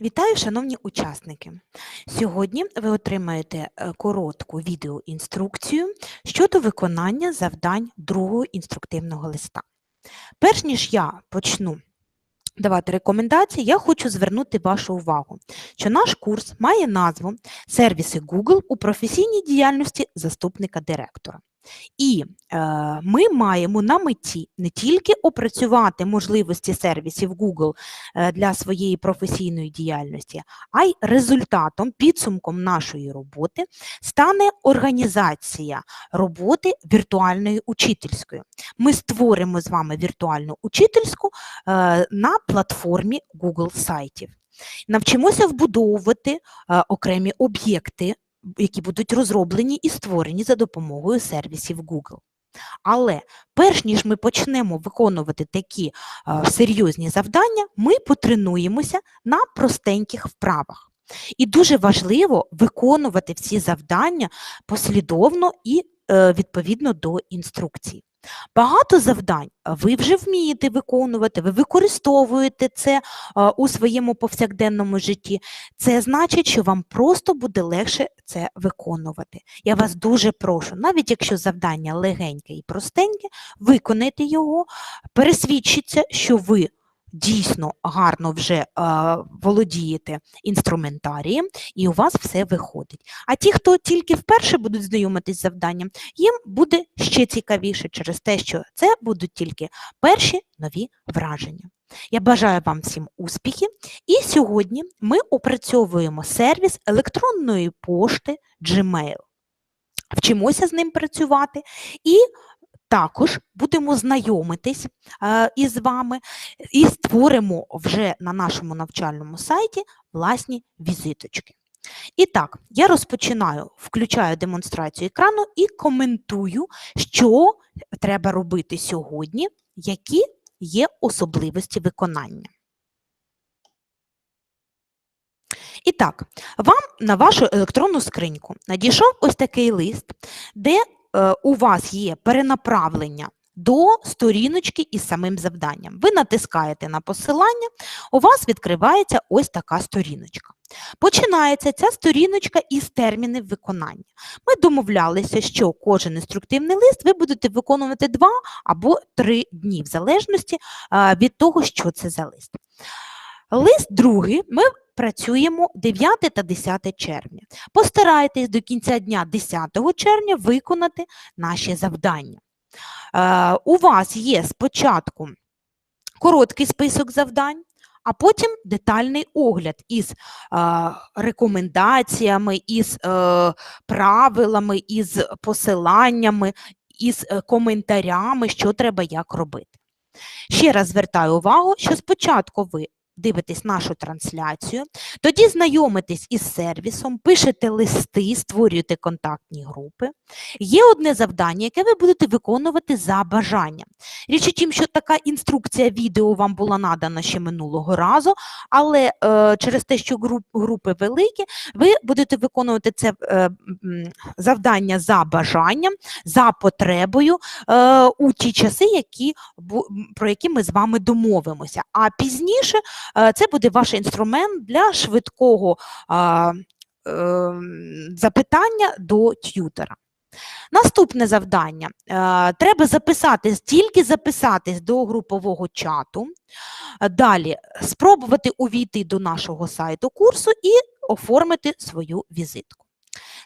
Вітаю, шановні учасники! Сьогодні ви отримаєте е, коротку відеоінструкцію щодо виконання завдань другого інструктивного листа. Перш ніж я почну давати рекомендації, я хочу звернути вашу увагу, що наш курс має назву Сервіси Google у професійній діяльності заступника директора. І е, ми маємо на меті не тільки опрацювати можливості сервісів Google е, для своєї професійної діяльності, а й результатом, підсумком нашої роботи стане організація роботи віртуальної учительської. Ми створимо з вами віртуальну учительську е, на платформі Google сайтів. Навчимося вбудовувати е, окремі об'єкти які будуть розроблені і створені за допомогою сервісів Google. Але перш ніж ми почнемо виконувати такі е, серйозні завдання, ми потренуємося на простеньких вправах. І дуже важливо виконувати всі завдання послідовно і е, відповідно до інструкцій. Багато завдань ви вже вмієте виконувати, ви використовуєте це у своєму повсякденному житті. Це значить, що вам просто буде легше це виконувати. Я вас дуже прошу, навіть якщо завдання легеньке і простеньке, виконайте його, пересвідчіться, що ви дійсно гарно вже е, володієте інструментарієм, і у вас все виходить. А ті, хто тільки вперше будуть знайомитись з завданням, їм буде ще цікавіше через те, що це будуть тільки перші нові враження. Я бажаю вам всім успіхів. І сьогодні ми опрацьовуємо сервіс електронної пошти Gmail. Вчимося з ним працювати і також будемо знайомитись е, із вами і створимо вже на нашому навчальному сайті власні візиточки. І так, я розпочинаю, включаю демонстрацію екрану і коментую, що треба робити сьогодні, які є особливості виконання. І так, вам на вашу електронну скриньку надійшов ось такий лист, де у вас є перенаправлення до сторіночки із самим завданням. Ви натискаєте на посилання, у вас відкривається ось така сторіночка. Починається ця сторіночка із термінів виконання. Ми домовлялися, що кожен інструктивний лист ви будете виконувати 2 або 3 дні, в залежності е, від того, що це за лист. Лист другий ми працюємо 9 та 10 червня. Постарайтесь до кінця дня 10 червня виконати наші завдання. Е, у вас є спочатку короткий список завдань, а потім детальний огляд із е, рекомендаціями, із е, правилами, із посиланнями, із е, коментарями, що треба як робити. Ще раз звертаю увагу, що спочатку ви дивитесь нашу трансляцію, тоді знайомитесь із сервісом, пишете листи, створюєте контактні групи. Є одне завдання, яке ви будете виконувати за бажанням. Річ у тім, що така інструкція відео вам була надана ще минулого разу, але е, через те, що груп, групи великі, ви будете виконувати це е, завдання за бажанням, за потребою е, у ті часи, які, про які ми з вами домовимося. А пізніше це буде ваш інструмент для швидкого ем, запитання до т'ютера. Наступне завдання. Е, треба записатись, тільки записатись до групового чату. Далі спробувати увійти до нашого сайту курсу і оформити свою візитку.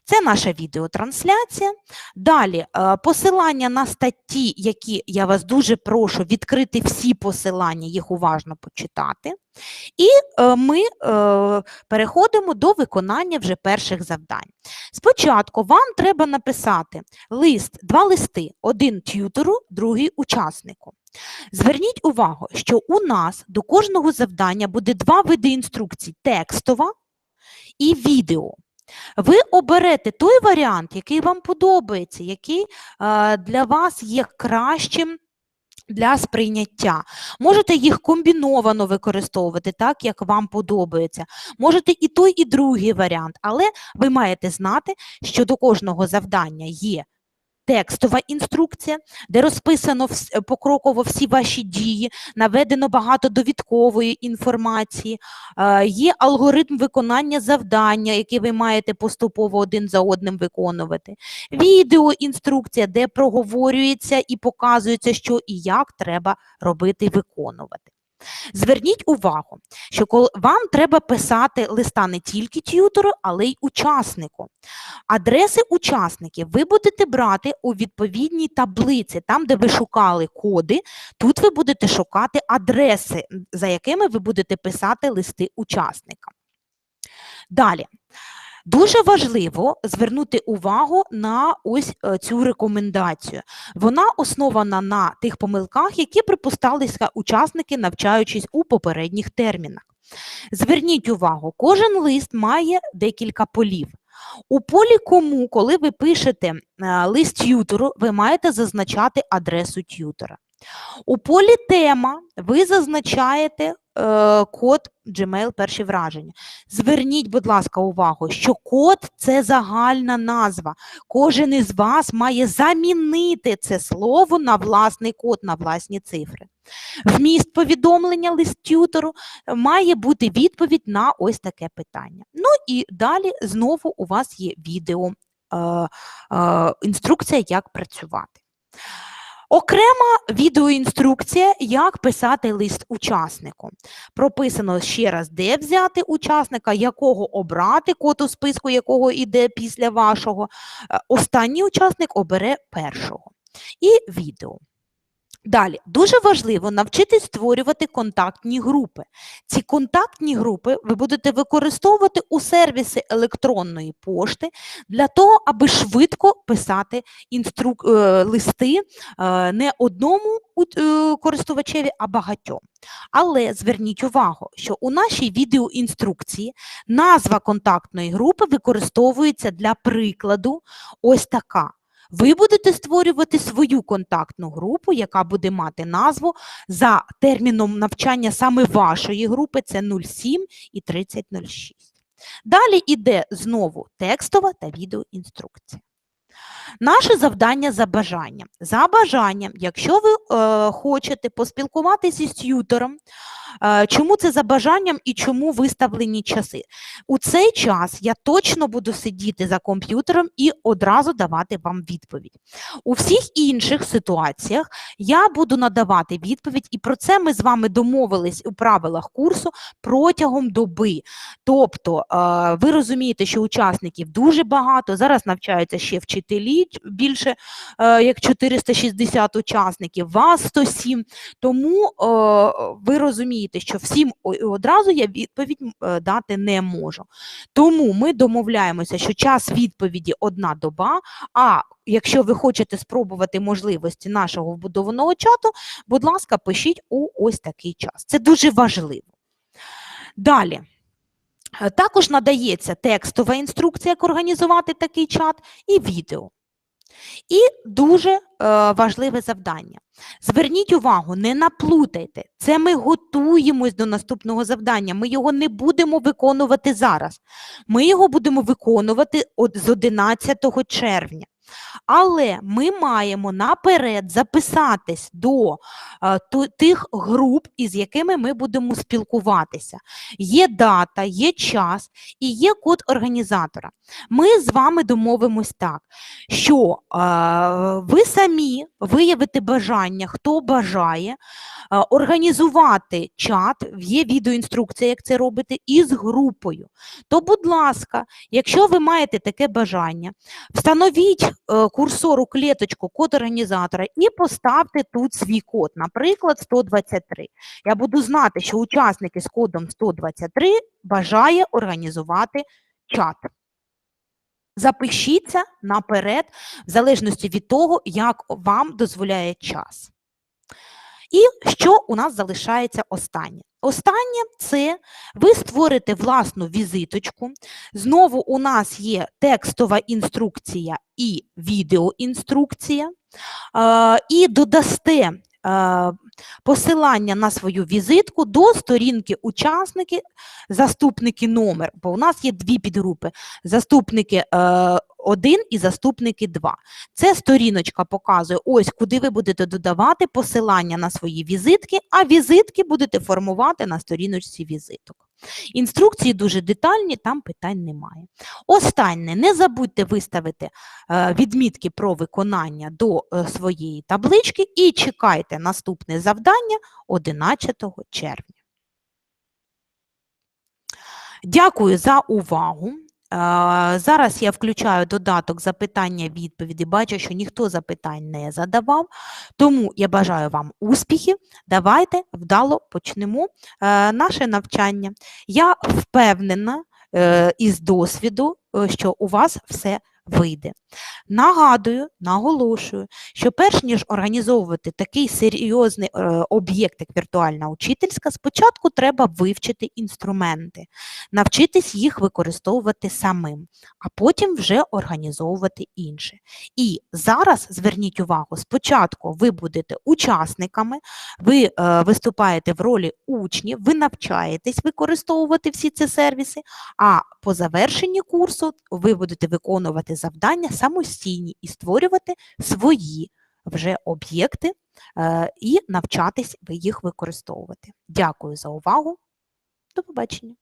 Це наша відеотрансляція. Далі е, посилання на статті, які я вас дуже прошу відкрити всі посилання, їх уважно почитати. І е, ми е, переходимо до виконання вже перших завдань. Спочатку вам треба написати лист, два листи, один т'ютору, другий учаснику. Зверніть увагу, що у нас до кожного завдання буде два види інструкцій текстова і відео. Ви оберете той варіант, який вам подобається, який для вас є кращим. Для сприйняття. Можете їх комбіновано використовувати так, як вам подобається. Можете і той, і другий варіант, але ви маєте знати, що до кожного завдання є текстова інструкція, де розписано е, покроково всі ваші дії, наведено багато довідкової інформації, е, є алгоритм виконання завдання, яке ви маєте поступово один за одним виконувати. Відеоінструкція, де проговорюється і показується, що і як треба робити виконувати. Зверніть увагу, що вам треба писати листа не тільки т'ютору, але й учаснику. Адреси учасників ви будете брати у відповідній таблиці, там, де ви шукали коди, тут ви будете шукати адреси, за якими ви будете писати листи учасникам. Далі. Дуже важливо звернути увагу на ось е, цю рекомендацію. Вона основана на тих помилках, які припускалися учасники, навчаючись у попередніх термінах. Зверніть увагу, кожен лист має декілька полів. У полі кому, коли ви пишете е, лист т'ютору, ви маєте зазначати адресу т'ютора. У полі тема ви зазначаєте код Gmail перші враження. Зверніть, будь ласка, увагу, що код це загальна назва. Кожен із вас має замінити це слово на власний код, на власні цифри. Вміст повідомлення лист-тютору е, має бути відповідь на ось таке питання. Ну і далі знову у вас є відео, е, е, інструкція, як працювати. Окрема відеоінструкція, як писати лист учаснику. Прописано ще раз, де взяти учасника, якого обрати, код у списку якого йде після вашого. Е, Останній учасник обере першого. І відео. Далі, дуже важливо навчитись створювати контактні групи. Ці контактні групи ви будете використовувати у сервісі електронної пошти для того, аби швидко писати інструк... е, листи е, не одному е, користувачеві, а багатьом. Але зверніть увагу, що у нашій відеоінструкції назва контактної групи використовується для прикладу ось така. Ви будете створювати свою контактну групу, яка буде мати назву за терміном навчання саме вашої групи, це 07 і 3006. Далі йде знову текстова та відеоінструкція. Наше завдання за бажанням. За бажанням, якщо ви е, хочете поспілкуватися з т'ютором, чому це за бажанням і чому виставлені часи? У цей час я точно буду сидіти за комп'ютером і одразу давати вам відповідь. У всіх інших ситуаціях я буду надавати відповідь, і про це ми з вами домовились у правилах курсу протягом доби. Тобто, ви розумієте, що учасників дуже багато. Зараз навчаються ще вчителі більше як 460 учасників, вас 107. Тому ви розумієте, що всім одразу я відповідь е, дати не можу. Тому ми домовляємося, що час відповіді одна доба. А якщо ви хочете спробувати можливості нашого вбудованого чату, будь ласка, пишіть у ось такий час. Це дуже важливо. Далі. Е, Також надається текстова інструкція, як організувати такий чат, і відео. І дуже е, важливе завдання. Зверніть увагу, не наплутайте. Це ми готуємось до наступного завдання. Ми його не будемо виконувати зараз. Ми його будемо виконувати з 11 червня. Але ми маємо наперед записатись до е, тих груп, із якими ми будемо спілкуватися. Є дата, є час і є код організатора. Ми з вами домовимось так, що е, ви самі виявите бажання, хто бажає е, організувати чат, є відеоінструкція, як це робити, із групою. То, будь ласка, якщо ви маєте таке бажання, встановіть курсору клеточку код організатора і поставте тут свій код, наприклад, 123. Я буду знати, що учасники з кодом 123 бажає організувати чат. Запишіться наперед, в залежності від того, як вам дозволяє час. І що у нас залишається останнє? Останнє це ви створите власну візиточку. Знову у нас є текстова інструкція і відеоінструкція. І додасте посилання на свою візитку до сторінки учасники, заступники номер, бо у нас є дві підгрупи: заступники е, 1 і заступники 2. Це сторіночка показує, ось куди ви будете додавати посилання на свої візитки, а візитки будете формувати на сторіночці візиток. Інструкції дуже детальні, там питань немає. Останнє, не забудьте виставити е, відмітки про виконання до е, своєї таблички і чекайте наступне завдання 11 червня. Дякую за увагу. Зараз я включаю додаток запитання-відповіді. Бачу, що ніхто запитань не задавав, тому я бажаю вам успіхів. Давайте вдало почнемо е, наше навчання. Я впевнена е, із досвіду, е, що у вас все вийде. Нагадую, наголошую, що перш ніж організовувати такий серйозний е, об'єкт, як віртуальна учительська, спочатку треба вивчити інструменти, навчитись їх використовувати самим, а потім вже організовувати інше. І зараз зверніть увагу, спочатку ви будете учасниками, ви е, виступаєте в ролі учнів, ви навчаєтесь використовувати всі ці сервіси, а по завершенні курсу ви будете виконувати завдання самостійні і створювати свої вже об'єкти е, і навчатись їх використовувати. Дякую за увагу. До побачення.